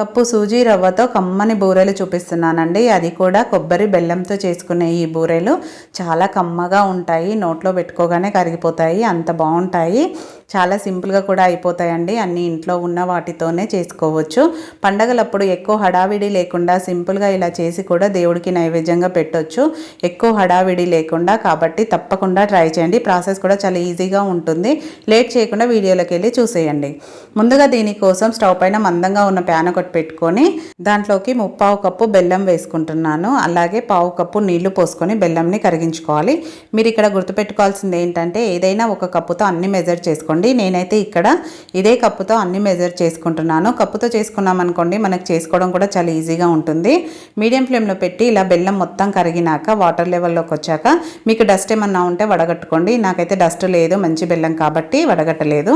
Cup suji రవ్వతో కమ్మని బూరెలు చూపిస్తున్నానండి. అది కూడా కొబ్బరి బెల్లంతో చేసుకునే ఈ బూరెలు. చాలా కమ్మగా ఉంటాయి. నోట్లో పెట్టుకోగానే కరిగిపోతాయి. అంత బాగుంటాయి. చాలా సింపుల్గా కూడా అయిపోతాయండి. అన్ని ఇంట్లో ఉన్న వాటితోనే చేసుకోవచ్చు. పండగలప్పుడు ఎక్కువ హడావిడి లేకుండా సింపుల్గా ఇలా చేసి కూడా దేవుడికి నైవేద్యంగా పెట్టొచ్చు. ఎక్కువ హడావిడి లేకుండా కాబట్టి తప్పకుండా ట్రై చేయండి. ప్రాసెస్ కూడా చాలా ఈజీగా ఉంటుంది. లేట్ చేయకుండా వీడియోలోకి వెళ్ళి చూసేయండి. ముందుగా దీనికోసం స్టవ్ పైన మందంగా ఉన్న ప్యాన్ ఒకటి పెట్టుకొని దాంట్లోకి ముప్పావు కప్పు బెల్లం వేసుకుంటున్నాను. అలాగే పావు కప్పు నీళ్ళు పోసుకొని బెల్లంని కరిగించుకోవాలి. మీరు ఇక్కడ గుర్తుపెట్టుకోవాల్సింది ఏంటంటే ఏదైనా ఒక కప్పుతో అన్ని మెజర్ చేసుకోండి. నేనైతే ఇక్కడ ఇదే కప్పుతో అన్ని మెజర్ చేసుకుంటున్నాను. కప్పుతో చేసుకున్నాం అనుకోండి మనకు చేసుకోవడం కూడా చాలా ఈజీగా ఉంటుంది. మీడియం ఫ్లేమ్లో పెట్టి ఇలా బెల్లం మొత్తం కరిగినాక వాటర్ లెవెల్లోకి వచ్చాక మీకు డస్ట్ ఏమన్నా ఉంటే వడగట్టుకోండి. నాకైతే డస్ట్ లేదు మంచి బెల్లం కాబట్టి వడగట్టలేదు.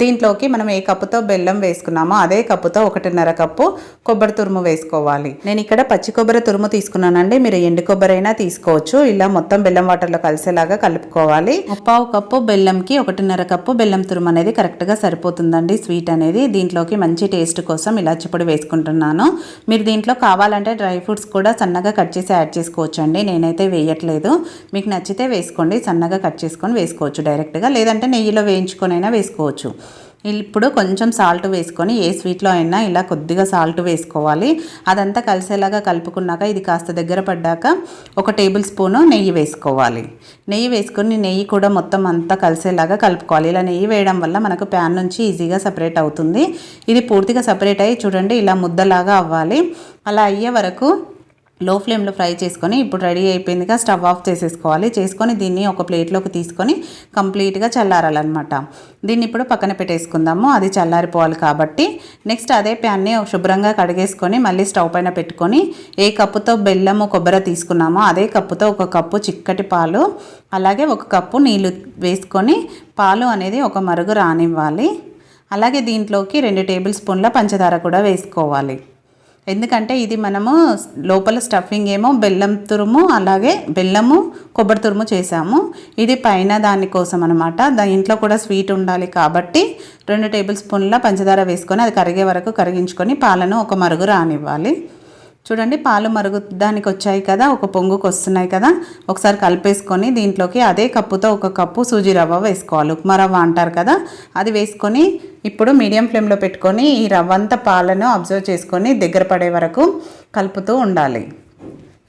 దీంట్లోకి మనం ఏ కప్పుతో బెల్లం వేసుకున్నామో అదే కప్పుతో ఒకటిన్నర కప్పు కొబ్బరి తురుము వేసుకోవాలి. నేను ఇక్కడ పచ్చి కొబ్బరి తురుము తీసుకున్నానండి. మీరు ఎండు కొబ్బరి అయినా తీసుకోవచ్చు. ఇలా మొత్తం బెల్లం వాటర్లో కలిసేలాగా కలుపుకోవాలి. ముప్పావు కప్పు బెల్లంకి ఒకటిన్నర కప్పు బెల్లం తురుము అనేది కరెక్ట్గా సరిపోతుందండి. స్వీట్ అనేది దీంట్లోకి మంచి టేస్ట్ కోసం ఇలాచి పొడి వేసుకుంటున్నాను. మీరు దీంట్లో కావాలంటే డ్రై ఫ్రూట్స్ కూడా సన్నగా కట్ చేసి యాడ్ చేసుకోవచ్చు అండి నేనైతే వేయట్లేదు. మీకు నచ్చితే వేసుకోండి. సన్నగా కట్ చేసుకొని వేసుకోవచ్చు డైరెక్ట్గా. లేదంటే నెయ్యిలో వేయించుకొని అయినా వేసుకోవచ్చు. ఇప్పుడు కొంచెం సాల్ట్ వేసుకొని ఏ స్వీట్లో అయినా ఇలా కొద్దిగా సాల్ట్ వేసుకోవాలి. అదంతా కలిసేలాగా కలుపుకున్నాక ఇది కాస్త దగ్గర పడ్డాక ఒక టేబుల్ స్పూను నెయ్యి వేసుకోవాలి. నెయ్యి వేసుకొని నెయ్యి కూడా మొత్తం అంతా కలిసేలాగా కలుపుకోవాలి. ఇలా నెయ్యి వేయడం వల్ల మనకు ప్యాన్ నుంచి ఈజీగా సపరేట్ అవుతుంది. ఇది పూర్తిగా సపరేట్ అయ్యి చూడండి ఇలా ముద్దలాగా అవ్వాలి. అలా అయ్యే వరకు లో ఫ్లేమ్లో ఫ్రై చేసుకొని ఇప్పుడు రెడీ అయిపోయిందిగా స్టవ్ ఆఫ్ చేసేసుకోవాలి. చేసుకొని దీన్ని ఒక ప్లేట్లోకి తీసుకొని కంప్లీట్గా చల్లారాలన్నమాట. దీన్ని ఇప్పుడు పక్కన పెట్టేసుకుందాము. అది చల్లారిపోవాలి కాబట్టి నెక్స్ట్ అదే ప్యాన్ని శుభ్రంగా కడిగేసుకొని మళ్ళీ స్టవ్ పైన పెట్టుకొని ఏ కప్పుతో బెల్లము కొబ్బరి తీసుకున్నామో అదే కప్పుతో ఒక కప్పు చిక్కటి పాలు అలాగే ఒక కప్పు నీళ్ళు వేసుకొని పాలు అనేది ఒక మరుగు రానివ్వాలి. అలాగే దీంట్లోకి రెండు టేబుల్ స్పూన్ల పంచదార కూడా వేసుకోవాలి. ఎందుకంటే ఇది మనము లోపల స్టఫింగ్ ఏమో బెల్లం తురుము అలాగే బెల్లము కొబ్బరి తురుము చేసాము. ఇది పైన దానికోసం అనమాట దాంట్లో కూడా స్వీట్ ఉండాలి కాబట్టి రెండు టేబుల్ స్పూన్ల పంచదార వేసుకొని అది కరిగే వరకు కరిగించుకొని పాలను ఒక మరుగు రానివ్వాలి. చూడండి పాలు మరుగు దానికి వచ్చాయి కదా ఒక పొంగుకు వస్తున్నాయి కదా. ఒకసారి కలిపేసుకొని దీంట్లోకి అదే కప్పుతో ఒక కప్పు సూజీ రవ్వ వేసుకోవాలి. ఉప్మా రవ్వ అంటారు కదా అది వేసుకొని ఇప్పుడు మీడియం ఫ్లేమ్లో పెట్టుకొని ఈ రవ్వ పాలను అబ్జర్వ్ చేసుకొని దగ్గర పడే వరకు కలుపుతూ ఉండాలి.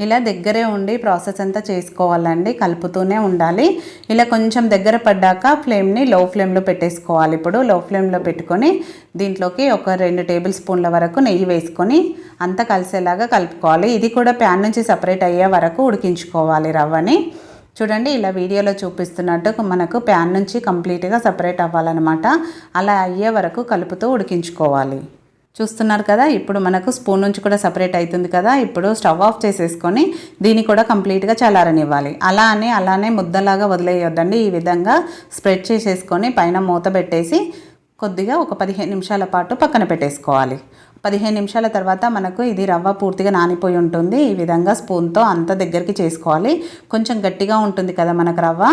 ఇలా దగ్గరే ఉండి ప్రాసెస్ అంతా చేసుకోవాలండి. కలుపుతూనే ఉండాలి. ఇలా కొంచెం దగ్గర పడ్డాక ఫ్లేమ్ని లో ఫ్లేమ్లో పెట్టేసుకోవాలి. ఇప్పుడు లో ఫ్లేమ్లో పెట్టుకొని దీంట్లోకి ఒక రెండు టేబుల్ స్పూన్ల వరకు నెయ్యి వేసుకొని అంతా కలిసేలాగా కలుపుకోవాలి. ఇది కూడా ప్యాన్ నుంచి సపరేట్ అయ్యే వరకు ఉడికించుకోవాలి రవ్వని. చూడండి ఇలా వీడియోలో చూపిస్తున్నట్టు మనకు ప్యాన్ నుంచి కంప్లీట్గా సపరేట్ అవ్వాలన్నమాట. అలా అయ్యే వరకు కలుపుతూ ఉడికించుకోవాలి. చూస్తున్నారు కదా ఇప్పుడు మనకు స్పూన్ నుంచి కూడా సపరేట్ అవుతుంది కదా ఇప్పుడు స్టవ్ ఆఫ్ చేసేసుకొని దీన్ని కూడా కంప్లీట్గా చల్లారనివ్వాలి. అలా అని అలానే ముద్దలాగా వదిలేయొద్దండి ఈ విధంగా స్ప్రెడ్ చేసేసుకొని పైన మూత పెట్టేసి కొద్దిగా ఒక పదిహేను నిమిషాల పాటు పక్కన పెట్టేసుకోవాలి. పదిహేను నిమిషాల తర్వాత మనకు ఇది రవ్వ పూర్తిగా నానిపోయి ఉంటుంది. ఈ విధంగా స్పూన్తో అంత దగ్గరికి చేసుకోవాలి. కొంచెం గట్టిగా ఉంటుంది కదా మనకు రవ్వ.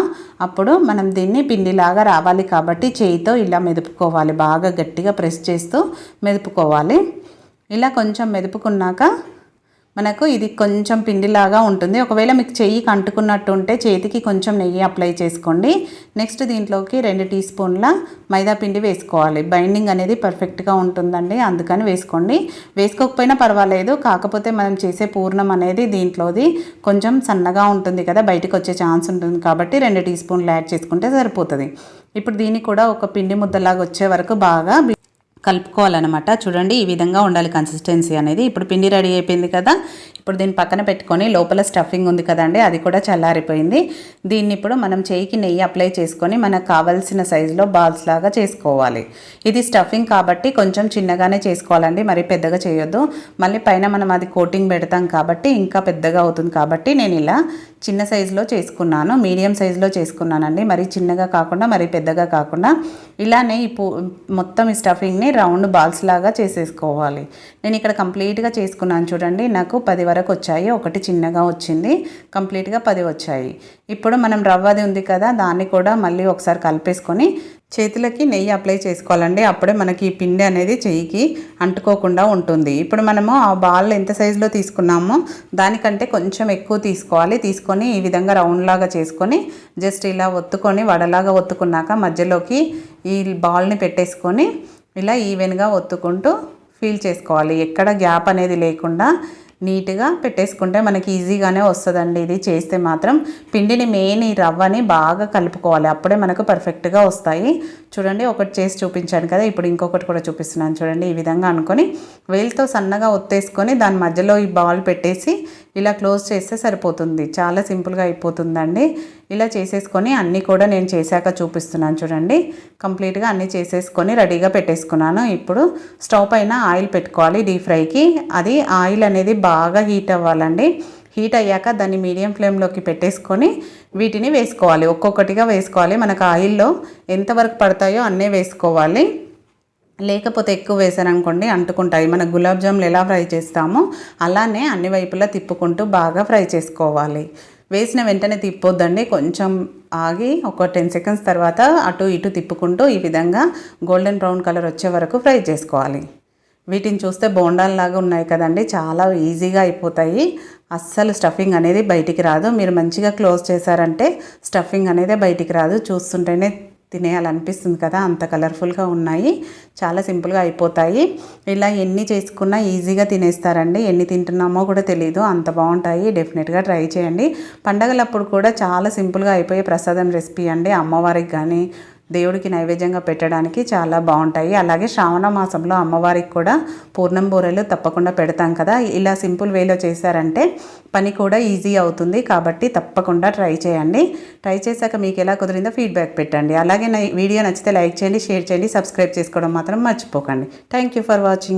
అప్పుడు మనం దీన్ని పిండిలాగా రావాలి కాబట్టి చేయితో ఇలా మెదుపుకోవాలి. బాగా గట్టిగా ప్రెస్ చేస్తూ మెదుపుకోవాలి. ఇలా కొంచెం మెదుపుకున్నాక మనకు ఇది కొంచెం పిండిలాగా ఉంటుంది. ఒకవేళ మీకు చెయ్యికి అంటుకున్నట్టు ఉంటే చేతికి కొంచెం నెయ్యి అప్లై చేసుకోండి. నెక్స్ట్ దీంట్లోకి రెండు టీ స్పూన్ల మైదా పిండి వేసుకోవాలి. బైండింగ్ అనేది పర్ఫెక్ట్గా ఉంటుందండి. అందుకని వేసుకోండి. వేసుకోకపోయినా పర్వాలేదు. కాకపోతే మనం చేసే పూర్ణం అనేది దీంట్లోది కొంచెం సన్నగా ఉంటుంది కదా బయటకు వచ్చే ఛాన్స్ ఉంటుంది కాబట్టి రెండు టీ స్పూన్లు యాడ్ చేసుకుంటే సరిపోతుంది. ఇప్పుడు దీన్ని కూడా ఒక పిండి ముద్దలాగా వచ్చే వరకు బాగా కలుపుకోవాలన్నమాట. చూడండి ఈ విధంగా ఉండాలి కన్సిస్టెన్సీ అనేది. ఇప్పుడు పిండి రెడీ అయిపోయింది కదా. ఇప్పుడు దీన్ని పక్కన పెట్టుకొని లోపల స్టఫింగ్ ఉంది కదండి అది కూడా చల్లారిపోయింది. దీన్ని ఇప్పుడు మనం చేయికి నెయ్యి అప్లై చేసుకొని మనకు కావాల్సిన సైజులో బాల్స్ లాగా చేసుకోవాలి. ఇది స్టఫింగ్ కాబట్టి కొంచెం చిన్నగానే చేసుకోవాలండి మరి పెద్దగా చేయొద్దు. మళ్ళీ పైన మనం అది కోటింగ్ పెడతాం కాబట్టి ఇంకా పెద్దగా అవుతుంది కాబట్టి నేను ఇలా చిన్న సైజులో చేసుకున్నాను మీడియం సైజులో చేసుకున్నానండి. మరి చిన్నగా కాకుండా మరి పెద్దగా కాకుండా ఇలానే ఈ మొత్తం ఈ స్టఫింగ్ని రౌండ్ బాల్స్ లాగా చేసేసుకోవాలి. నేను ఇక్కడ కంప్లీట్గా చేసుకున్నాను చూడండి నాకు పది వరకు వరకు వచ్చాయి ఒకటి చిన్నగా వచ్చింది. కంప్లీట్గా పది వచ్చాయి. ఇప్పుడు మనం రవ్వది ఉంది కదా దాన్ని కూడా మళ్ళీ ఒకసారి కలిపేసుకొని చేతులకి నెయ్యి అప్లై చేసుకోవాలండి. అప్పుడే మనకి ఈ పిండి అనేది చెయ్యికి అంటుకోకుండా ఉంటుంది. ఇప్పుడు మనము ఆ బాల్ ఎంత సైజులో తీసుకున్నామో దానికంటే కొంచెం ఎక్కువ తీసుకోవాలి. తీసుకొని ఈ విధంగా రౌండ్ లాగా చేసుకొని జస్ట్ ఇలా ఒత్తుకొని వడలాగా ఒత్తుకున్నాక మధ్యలోకి ఈ బాల్ని పెట్టేసుకొని ఇలా ఈవెన్గా ఒత్తుకుంటూ ఫీల్ చేసుకోవాలి. ఎక్కడ గ్యాప్ అనేది లేకుండా నీట్గా పెట్టేసుకుంటే మనకి ఈజీగానే వస్తుందండి. ఇది చేస్తే మాత్రం పిండిని మెయిన్ ఈ రవ్వని బాగా కలుపుకోవాలి. అప్పుడే మనకు పర్ఫెక్ట్గా వస్తాయి. చూడండి ఒకటి చేసి చూపించాను కదా ఇప్పుడు ఇంకొకటి కూడా చూపిస్తున్నాను చూడండి. ఈ విధంగా అనుకొని వేలుతో సన్నగా ఒత్తేసుకొని దాని మధ్యలో ఈ బాల్ పెట్టేసి ఇలా క్లోజ్ చేస్తే సరిపోతుంది. చాలా సింపుల్గా అయిపోతుందండి. ఇలా చేసేసుకొని అన్నీ కూడా నేను చేశాక చూపిస్తున్నాను చూడండి. కంప్లీట్గా అన్నీ చేసేసుకొని రెడీగా పెట్టేసుకున్నాను. ఇప్పుడు స్టవ్ పైన ఆయిల్ పెట్టుకోవాలి డీప్ ఫ్రైకి. అది ఆయిల్ అనేది బాగా హీట్ అవ్వాలండి. హీట్ అయ్యాక దాన్ని మీడియం ఫ్లేమ్లోకి పెట్టేసుకొని వీటిని వేసుకోవాలి. ఒక్కొక్కటిగా వేసుకోవాలి. మనకు ఆయిల్లో ఎంతవరకు పడతాయో అన్నీ వేసుకోవాలి. లేకపోతే ఎక్కువ వేసారనుకోండి అంటుకుంటాయి మన గులాబ్ జాములు ఎలా ఫ్రై చేస్తామో అలానే అన్ని వైపులా తిప్పుకుంటూ బాగా ఫ్రై చేసుకోవాలి. వేసిన వెంటనే తిప్పొద్దండి. కొంచెం ఆగి ఒక టెన్ సెకండ్స్ తర్వాత అటు ఇటు తిప్పుకుంటూ ఈ విధంగా గోల్డెన్ బ్రౌన్ కలర్ వచ్చే వరకు ఫ్రై చేసుకోవాలి. వీటిని చూస్తే బోండాల్లాగా ఉన్నాయి కదండి. చాలా ఈజీగా అయిపోతాయి. అస్సలు స్టఫింగ్ అనేది బయటికి రాదు. మీరు మంచిగా క్లోజ్ చేశారంటే స్టఫింగ్ అనేది బయటికి రాదు. చూస్తుంటేనే తినేయాలనిపిస్తుంది కదా అంత కలర్ఫుల్గా ఉన్నాయి. చాలా సింపుల్గా అయిపోతాయి. ఇలా ఎన్ని చేసుకున్నా ఈజీగా తినేస్తారండి. ఎన్ని తింటున్నామో కూడా తెలియదు అంత బాగుంటాయి. డెఫినెట్గా ట్రై చేయండి. పండగలప్పుడు కూడా చాలా సింపుల్గా అయిపోయే ప్రసాదం రెసిపీ అండి. అమ్మవారికి కానీ దేవుడికి నైవేద్యంగా పెట్టడానికి చాలా బాగుంటాయి. అలాగే శ్రావణ మాసంలో అమ్మవారికి కూడా పూర్ణం బూరెలు తప్పకుండా పెడతాం కదా. ఇలా సింపుల్ వేలో చేశారంటే పని కూడా ఈజీ అవుతుంది. కాబట్టి తప్పకుండా ట్రై చేయండి. ట్రై చేశాక మీకు ఎలా కుదిరిందో ఫీడ్బ్యాక్ పెట్టండి. అలాగే నా వీడియో నచ్చితే లైక్ చేయండి షేర్ చేయండి సబ్స్క్రైబ్ చేసుకోవడం మాత్రం మర్చిపోకండి. Thank you for watching.